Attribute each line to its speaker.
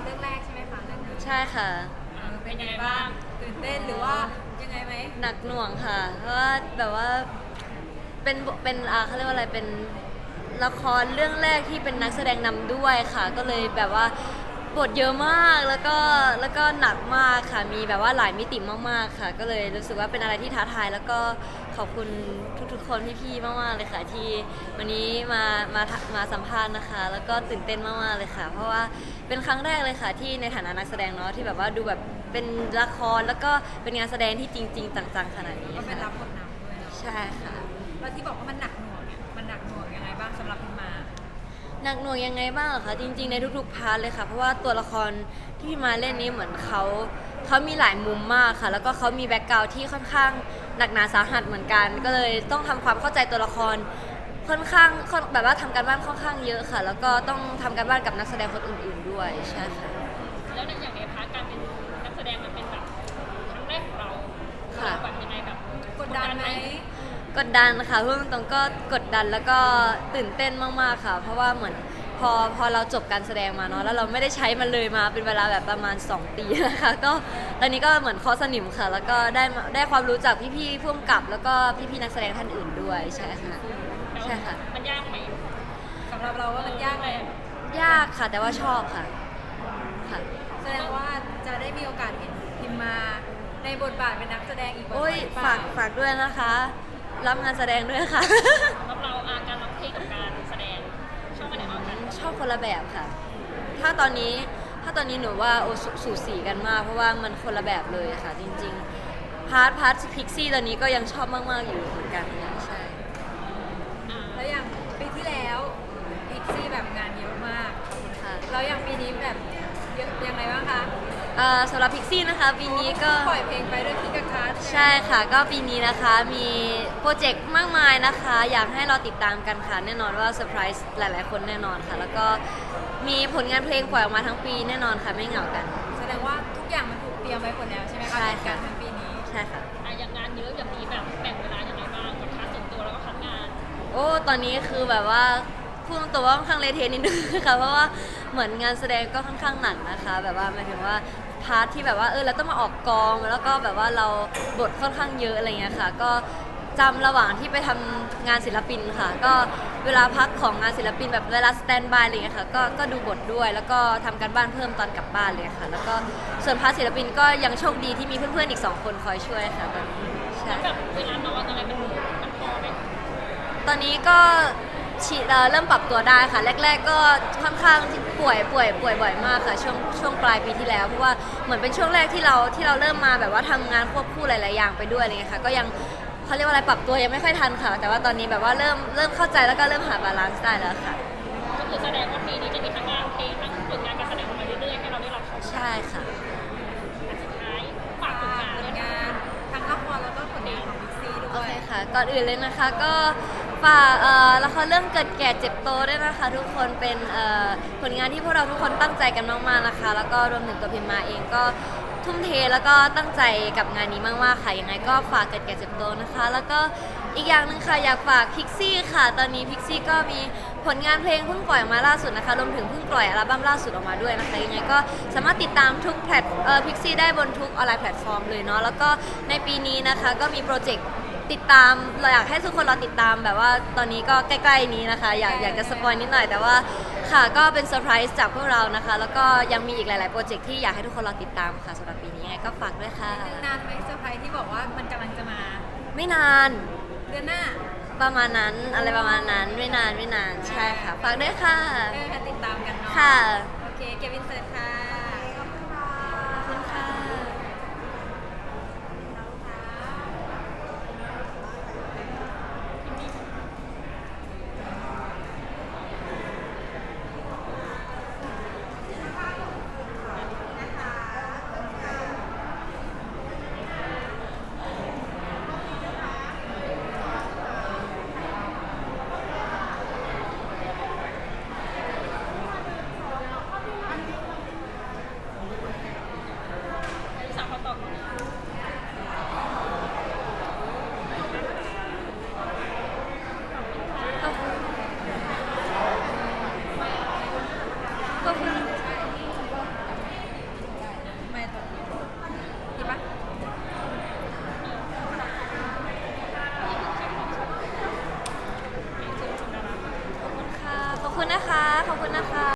Speaker 1: รเรื่องแรกใช่ไหมคะเรื่องนี้
Speaker 2: ใช่ค่ะ
Speaker 1: เออเป็นยังไงบ้างตื่นเต้นหรือว่ายังไงไหม
Speaker 2: หนักหน่วงค่ะ เพราะว่าแบบว่าเป็นบเป็นอ่าเขาเรียกว่าอะไรเป็นละครเรื่องแรกที่เป็นนักแสดงนำด้วยค่ะ ก็เลยแบบว่า บทเยอะมากแล้วก็แล้วก็หนักมากค่ะมีแบบว่าหลายมิติมากๆค่ะ ก็เลยรู้สึกว่าเป็นอะไรที่ท้าทาย แล้วก็ขอบคุณทุกๆคนพี่ๆมากๆเลยค่ะที่วันนี้มามามาสัมภาษณ์นะคะ แล้วก็ตื่นเต้นมากๆเลยค่ะ เพราะว่าเป็นครั้งแรกเลยค่ะ ที่ในฐานะนักแสดงเนาะที่แบบว่าดูแบบเป็นละครแล้วก็เป็นงานแสดงที่จริงๆจังๆขนาดนี้
Speaker 1: ก็เป็น
Speaker 2: ค่ะ
Speaker 1: รับบทนำด้วยเนาะ
Speaker 2: ใช่ค่ะ
Speaker 1: แล้วที่บอกว่ามันหนัก หนั
Speaker 2: กหน่วงยังไงบ้างเหรอคะจริง ๆในทุกๆพาร์ทเลยค่ะ เพราะว่าตัวละครที่พี่มาเล่นนี้เหมือนเขาเขามีหลายมุมมากค่ะ แล้วก็เขามีแบ็กกราวด์ที่ค่อนข้างหนักหนาสาหัสเหมือนกัน ก็เลยต้องทำความเข้าใจตัวละครค่อนข้างค่อนแบบว่าทำการบ้านค่อนข้างเยอะค่ะ แล้วก็ต้องทำการบ้านกับนักแสดงคนอื่น ๆด้วยใช่ค่ะ
Speaker 3: แล้วในอย่างในพาร์ทการเป็นนักแสดงมันเป็นแบบครั้งแรกของเรา
Speaker 2: ค่ะ
Speaker 3: เราแบบยังไงแบบ
Speaker 1: กดดันไหม
Speaker 2: กดดันค่ะพูดตรงๆก็กดดันแล้วก็ตื่นเต้นมากๆค่ะ เพราะว่าเหมือนพอพอเราจบการแสดงมาเนาะแล้วเราไม่ได้ใช้มันเลยมาเป็นเวลาแบบประมาณ 2 ปีนะคะก็ตอนนี้ก็เหมือนคอสนิมค่ะ แล้วก็ได้มาได้ความรู้จากพี่ๆผู้กำกับ แล้วก็พี่ๆนักแสดงท่านอื่นด้วยใช่ค่ะ
Speaker 3: แล้ว
Speaker 2: ใช่ค่ะ
Speaker 3: มันยากไหม
Speaker 1: สำหรับเราว่ามันยากไหม
Speaker 2: ยากค่ะแต่ว่าชอบค่ะค่ะ
Speaker 1: แสดงว่าจะได้มีโอกาสเห็นพิมมาในบทบาทเป็นนักแสดงอีกบ่
Speaker 2: โอ้
Speaker 1: อย
Speaker 2: ย
Speaker 1: ๆหรือเป
Speaker 2: ฝา
Speaker 1: ล่า
Speaker 2: กฝากด้วยนะคะ รับงานแสดงด้วยค่ะ
Speaker 3: สำหรับเราอาการร้องเพลงกับการแสดงชอบอันไหนมากกัน
Speaker 2: ชอบคนละแบบค่ะ ถ้าตอนนี้ถ้าตอนนี้หนูว่าโอสสูสีกันมาก เพราะว่ามันคนละแบบเลยค่ะ จริงๆ พาร์ทพาร์ทพิกซี่ตอนนี้ก็ยังชอบมากๆอยู่เหมือนกันค่ะใช่
Speaker 3: อ่า
Speaker 1: แล้วอย่างปีที่แล้วพิกซี่แบบงานเยอะมาก
Speaker 2: ค่ะ
Speaker 1: แล้วอย่างปีนี้แบบเยอะยังไงบ้างคะ
Speaker 2: เอ่อสำหรับพิกซี่นะคะปีนี้ก็
Speaker 1: ปล่อยเพลงไปด้วยพี่กะคัส
Speaker 2: ใช่ค่ะ ก็ปีนี้นะคะมีโปรเจกต์มากมายนะคะ อยากให้เราติดตามกันค่ะ แน่นอนว่าเซอร์ไพรส์หลาย ๆ คนแน่นอนค่ะ แล้วก็มีผลงานเพลงปล่อยออกมาทั้งปีแน่นอนค่ะไม่เหงากัน
Speaker 1: แสดงว่าทุกอย่างมันถูกเตรียมไว้หมดแล้วใช่ไหมคะ
Speaker 2: ใช่
Speaker 1: ใน
Speaker 2: ค่ะ
Speaker 1: การทั้งปีนี้
Speaker 2: ใช่ค่ะ
Speaker 3: อะอย่างงานเยอะอย่างนี้แบบแบ่งเวลายังไงบ้างกับพาร์ทส่วนตัวแล้วก็พาร์ทงาน
Speaker 2: โอ้ตอนนี้คือแบบว่าพูดตรงๆว่าค่อนข้างเลเทนิดนึงค่ะเพราะว่าเหมือนงานแสดงก็ค่อนข้างหนักนะคะ แบบว่าหมายถึงว่า พาร์ทที่แบบว่าเออเราต้องมาออกกองแล้วก็แบบว่าเราบทค่อนข้างเยอะอะไรเงี้ยค่ะ ก็จำระหว่างที่ไปทำงานศิลปินค่ะ ก็เวลาพักของงานศิลปินแบบเวลาสแตนบายอะไรเงี้ยค่ะก็ก็ดูบทด้วยแล้วก็ทำการบ้านเพิ่มตอนกลับบ้านเลยค่ะ แล้วก็ส่วนพาร์ทศิลปินก็ยังโชคดีที่มีเพื่อนๆอีกสองคนคอยช่วยค่ะตอนนี้ใช่
Speaker 3: แล้วแบบเวลานอนอะไรมันมันพอไหม
Speaker 2: ตอนนี้ก็ ฉีดเอ่อเริ่มปรับตัวได้ค่ะ แรก ๆ ก็ค่อนข้างที่ป่วยป่วยป่วยบ่อยมากค่ะ ช่วงช่วงปลายปีที่แล้วเพราะว่าเหมือนเป็นช่วงแรกที่เราที่เราเริ่มมาแบบว่าทำงานควบคู่หลายๆอย่างไปด้วยอะไรเงี้ยค่ะ ก็ยังเขาเรียกว่าอะไรปรับตัวยังไม่ค่อยทันค่ะ แต่ว่าตอนนี้แบบว่าเริ่มเริ่มเข้าใจแล้วก็เริ่มหาบาลานซ์ได้แล้วค่ะ
Speaker 3: ก็คือแสดงว่าปีนี้จะมีทั้งงานเพลงทั้งผลงานการแสดงออกมาเรื่อยๆให้เราได้รับชม
Speaker 2: ใช่ค่ะ
Speaker 3: อันสุดท้ายฝากผลงาน
Speaker 1: ผ
Speaker 3: ด้ว
Speaker 1: ล
Speaker 3: ยนะ
Speaker 1: งานทั้งละครแล้วก็ผลงานของพิกซี่ด้
Speaker 2: โอ
Speaker 1: วย
Speaker 2: เคค่ะก่อนอื่นเลยนะคะก็ ฝากเอ่อละครเรื่องเกิดแก่เจ็บโตด้วยนะคะ ทุกคนเป็นเอ่อผลงานที่พวกเราทุกคนตั้งใจกันมากๆนะคะ แล้วก็รวมถึงตัวพิมมาเองก็ทุ่มเทแล้วก็ตั้งใจกับงานนี้มากๆค่ะยังไงก็ฝากเกิดแก่เจ็บโตนะคะ แล้วก็อีกอย่างหนึ่งค่ะอยากฝากพิกซี่ค่ะ ตอนนี้พิกซี่ก็มีผลงานเพลงเพิ่งปล่อยออกมาล่าสุดนะคะรวมถึงเพิ่งปล่อยอัลบั้มล่าสุดออกมาด้วยนะคะยังไงก็สามารถติดตามทุกแพลตเอ่อพิกซี่ได้บนทุกออนไลน์แพลตฟอร์มเลยเนาะแล้วก็ในปีนี้นะคะก็มีโปรเจกต์ ติดตามเราอยากให้ทุกคนรอติดตามแบบว่าตอนนี้ก็ใกล้ๆนี้นะคะ อยากอยากจะสปอยนิดหน่อยแต่ว่าค่ะก็เป็นเซอร์ไพรส์จากพวกเรานะคะ แล้วก็ยังมีอีกหลายๆโปรเจกต์ที่อยากให้ทุกคนรอติดตามค่ะสำหรับปีนี้ยังไงก็ฝากด้วยค่ะ
Speaker 1: นานไหมเซอร์ไพรส์ที่บอกว่ามันกำลังจะมา
Speaker 2: ไม่นาน
Speaker 1: เดือนหน้า
Speaker 2: ประมาณนั้นอะไรประมาณนั้นไม่นานไม่นานใช่ค่ะฝากด้วยค่ะ
Speaker 1: เออติดตามกันเนาะ
Speaker 2: ค่ะ
Speaker 1: โอเค เกวินเซิร์